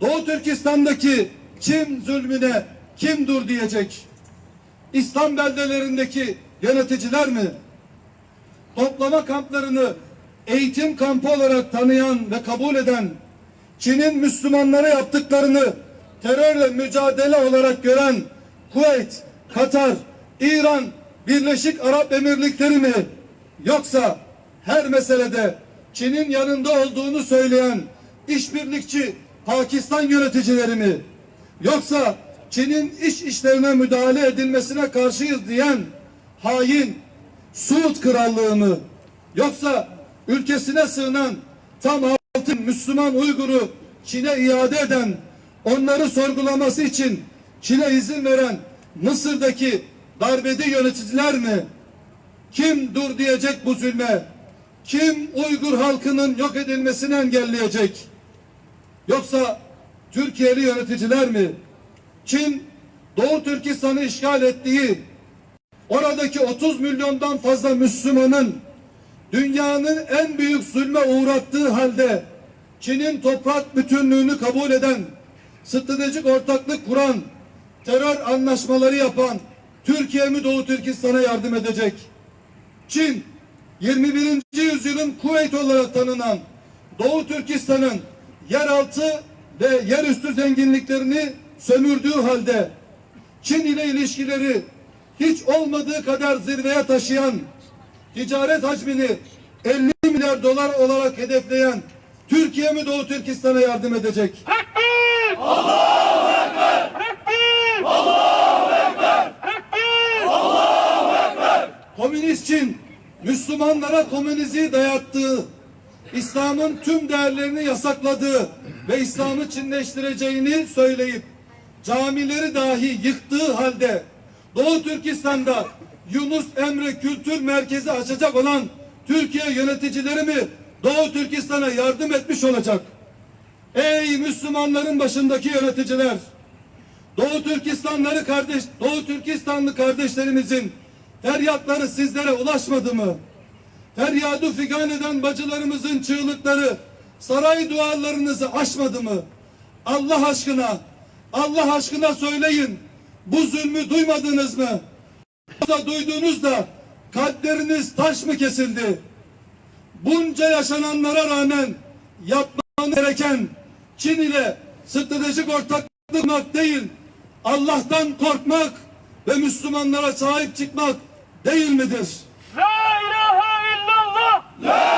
Doğu Türkistan'daki kim zulmüne kim dur diyecek? İslam beldelerindeki yöneticiler mi? Toplama kamplarını eğitim kampı olarak tanıyan ve kabul eden, Çin'in Müslümanlara yaptıklarını terörle mücadele olarak gören Kuveyt, Katar, İran, Birleşik Arap Emirlikleri mi? Yoksa her meselede Çin'in yanında olduğunu söyleyen işbirlikçi Pakistan yöneticileri mi? Yoksa Çin'in iç işlerine müdahale edilmesine karşıyız diyen hain Suud Krallığı mı? Yoksa ülkesine sığınan tam altın Müslüman Uygur'u Çin'e iade eden, onları sorgulaması için Çin'e izin veren Mısır'daki darbeci yöneticiler mi? Kim dur diyecek bu zulme? Kim Uygur halkının yok edilmesini engelleyecek? Yoksa Türkiye'li yöneticiler mi? Çin Doğu Türkistan'ı işgal ettiği oradaki 30 milyondan fazla Müslümanın dünyanın en büyük zulme uğrattığı halde Çin'in toprak bütünlüğünü kabul eden, stratejik ortaklık kuran, terör anlaşmaları yapan Türkiye mi Doğu Türkistan'a yardım edecek? Çin 21. yüzyılın Kuveyt olarak tanınan Doğu Türkistan'ın yeraltı ve yerüstü zenginliklerini sömürdüğü halde Çin ile ilişkileri hiç olmadığı kadar zirveye taşıyan ticaret hacmini 50 milyar dolar olarak hedefleyen Türkiye mi Doğu Türkistan'a yardım edecek? Komünist Çin Müslümanlara komünizmi dayattığı, İslam'ın tüm değerlerini yasakladığı ve İslam'ı Çinleştireceğini söyleyip camileri dahi yıktığı halde Doğu Türkistan'da Yunus Emre Kültür Merkezi açacak olan Türkiye yöneticileri mi Doğu Türkistan'a yardım etmiş olacak? Ey Müslümanların başındaki yöneticiler! Doğu Türkistanları kardeş, Doğu Türkistanlı kardeşlerimizin feryatları sizlere ulaşmadı mı? Feryadı figan eden bacılarımızın çığlıkları saray duvarlarınızı aşmadı mı? Allah aşkına, Allah aşkına söyleyin. Bu zulmü duymadınız mı? Duyduğunuzda kalpleriniz taş mı kesildi? Bunca yaşananlara rağmen yapmanız gereken Çin ile stratejik ortaklık değil, Allah'tan korkmak ve Müslümanlara sahip çıkmak değil midir? La ilahe illallah. La